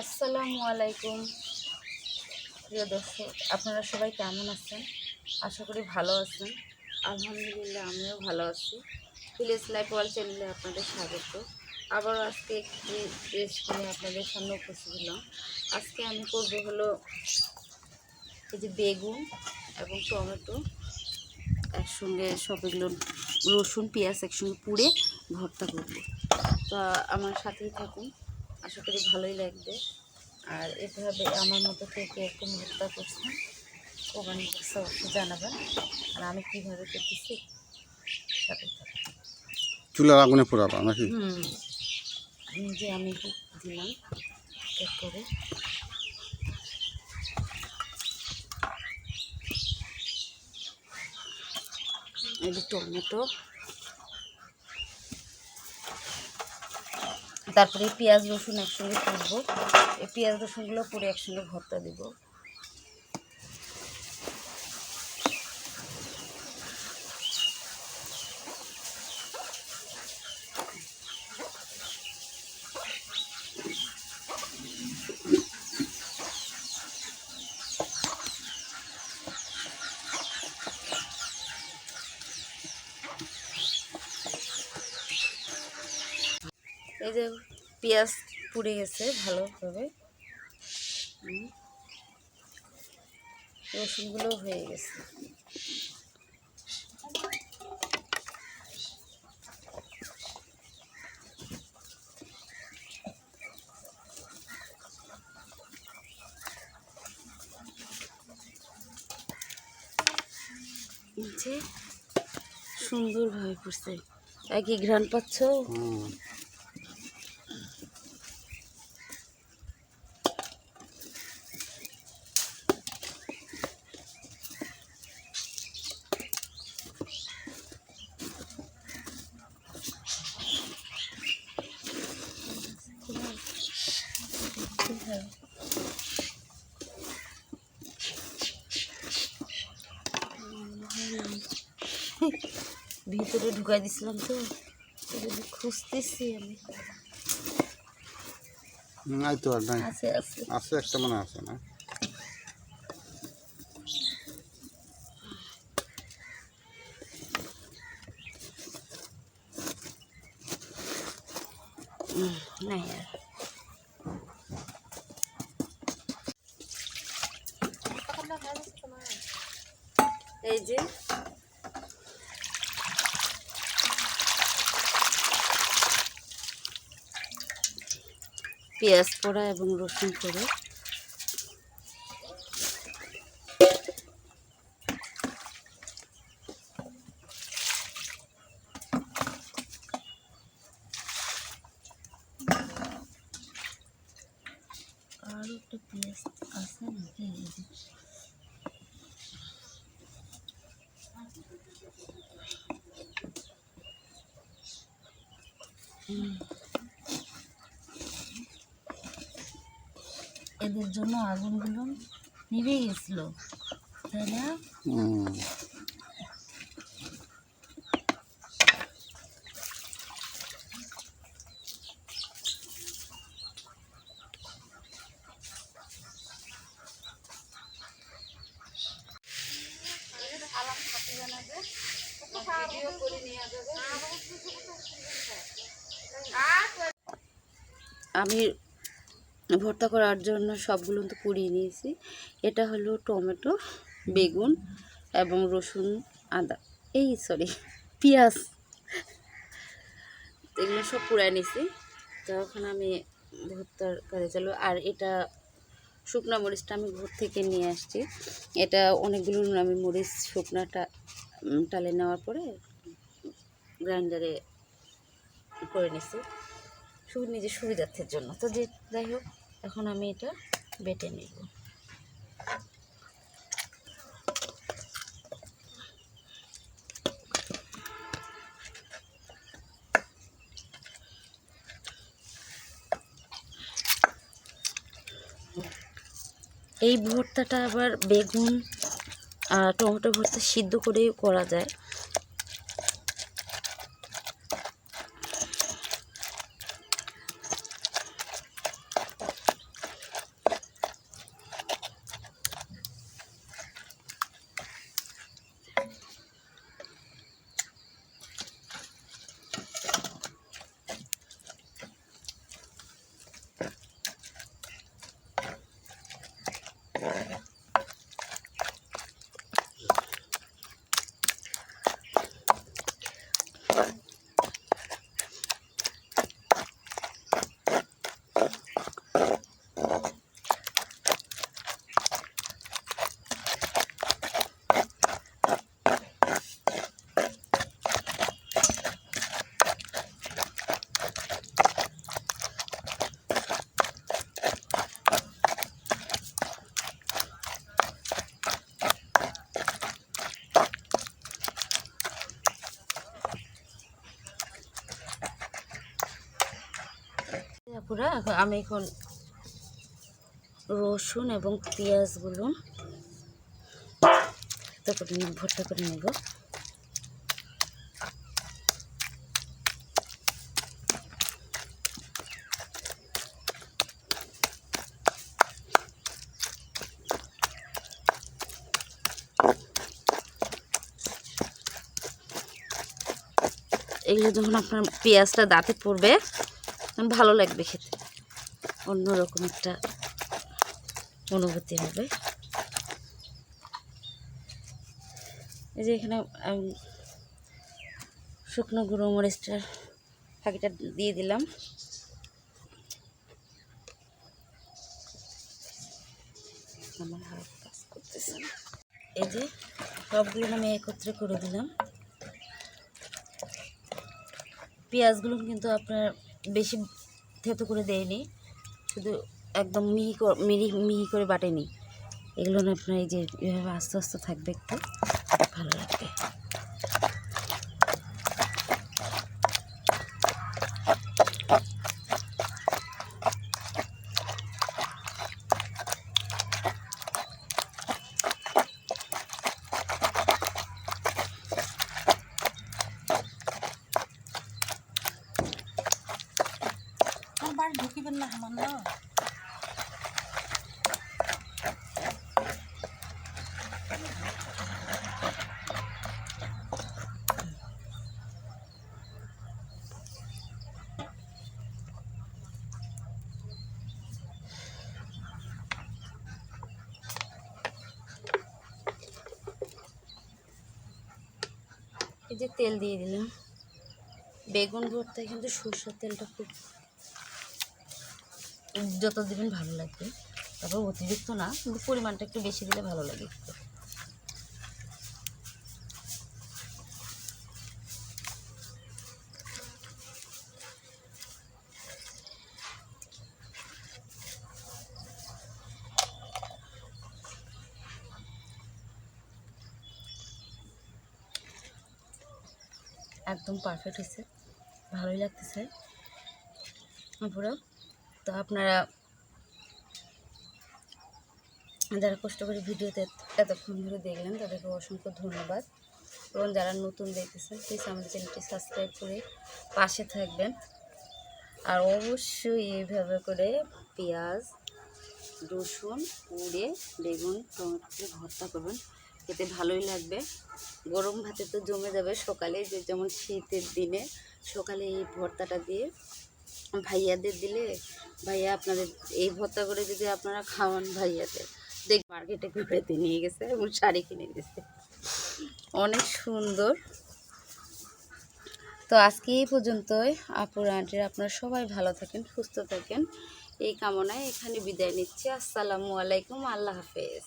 আসসালামু আলাইকুম। প্রিয় দর্শক, আপনারা সবাই কেমন আছেন? আশা করি ভালো আছেন। আলহামদুলিল্লাহ, আমিও ভালো আছি। ভিলেজ লাইফ ওয়াল চ্যানেলে আপনাদের স্বাগত। আবারও আজকে একটি রেসিপি নিয়ে আপনাদের সামনে উপস্থিত হলাম। আজকে আমি করব হলো এই যে বেগুন এবং টমেটো একসঙ্গে সব এগুলো রসুন, পেঁয়াজ একসঙ্গে পুড়ে ভর্তা করব। তো আমার সাথেই থাকুন। আশা করি ভালোই লাগবে। আর এভাবে আমার মতো থেকে এরকম ভর্তা করছেন ওখানে অবশ্যই জানাবেন। আর আমি কীভাবে করতেছি সাথে চুলার আগুনে পোড়াবা নাকি? নিজে আমি দিলাম এক করে। এই যে টমেটো। তারপরে পেঁয়াজ রসুন একসঙ্গে পুড়বো এই পেঁয়াজ রসুনগুলো পুরো একসঙ্গে ভর্তা দিব। যে পেঁয়াজ পুড়ে গেছে ভালোভাবে। রসুনগুলো হয়ে গেছে। যে সুন্দরভাবে পড়ছে। একই ঘ্রাণ পাচ্ছ? ভিতরে ঢুকাই দিছিলাম তো খুঁজতেছি আমি। নাই তো আর নাই। আছে একটা মনে আছে না? এই যে পেঁয়াজ পোড়া এবং রসুন পোড়া। পেঁয়াজ আছে এই যে হুম। এদের জন্য আগুনগুলো নিভে গেছিল। তাই না? আমি ভর্তা করার জন্য সবগুলো তো পুড়িয়ে নিয়েছি। এটা হলো টমেটো, বেগুন এবং রসুন, আদা। এই সরি পেঁয়াজ। এগুলো সব পুড়ায় নিয়েছি। তখন আমি ভর্তার কাজে চালু। আর এটা শুকনো মরিচটা আমি ঘর থেকে নিয়ে আসছি। এটা অনেকগুলো আমি মরিচ শুকনাটা টালে নেওয়ার পরে গ্রাইন্ডারে করে নিছি শুধু নিজের সুবিধার্থের জন্য। তো যে, যাই হোক। এখন আমি এটা বেটে নেব। এই ভর্তাটা আবার বেগুন আর টমেটো ভর্তা সিদ্ধ করেই করা যায়। এখন আমি এখন রসুন এবং পেঁয়াজগুলো করে ভর্তা করে নেব। এগুলো যখন আপনার পেঁয়াজটা দাঁতে পড়বে ভালো লাগবে খেতে। অন্যরকম একটা অনুভূতি হবে। এই যে এখানে আমি শুকনো গুঁড়ো মরিচটার ফাঁকিটা দিয়ে দিলাম। আমার। এই যে সবগুলো আমি একত্রে করে দিলাম। পেঁয়াজগুলো কিন্তু আপনার বেশি থেতো করে দেয়নি। শুধু একদম মিহি মিহি মিহি করে বাটেনি। এগুলো না আপনার এই যে এভাবে আস্তে আস্তে থাকবে একটু, ভালো লাগবে আমার বাড়ি ঢুকিবেন না আমার না এই যে তেল দিয়ে দিলাম। বেগুন ভর্তায় কিন্তু সরষের তেলটা খুব যত দেবেন ভালো লাগবে। তারপর অতিরিক্ত না, কিন্তু পরিমাণটা একটু বেশি দিলে ভালো লাগে। একটু একদম পারফেক্ট হয়েছে। ভালোই লাগতেছে। পুরো তো আপনারা যারা কষ্ট করে ভিডিওতে এতক্ষণ ধরে দেখলেন, তাদেরকে অসংখ্য ধন্যবাদ। এবং যারা নতুন দেখতেছেন প্লিজ আমাদের চ্যানেলটি সাবস্ক্রাইব করে পাশে থাকবেন। আর অবশ্যই এইভাবে করে পেঁয়াজ, রসুন পুড়ে বেগুন, টমেটো ভর্তা করবেন। খেতে ভালোই লাগবে। গরম ভাতে তো জমে যাবে সকালে, যে যেমন শীতের দিনে সকালে এই ভর্তাটা দিয়ে ভাইয়াদের দিলে, ভাইয়া আপনাদের, এই ভর্তা করে যদি আপনারা খাওয়ান ভাইয়াদের। দেখ, মার্কেটে ঘুরেতে নিয়ে গেছে এবং শাড়ি কিনে গেছে অনেক সুন্দর। তো আজকে এই পর্যন্তই। আপুর, আন্টির, আপনারা সবাই ভালো থাকেন, সুস্থ থাকেন। এই কামনায় এখানে বিদায় নিচ্ছি। আসসালামু আলাইকুম, আল্লাহ হাফেজ।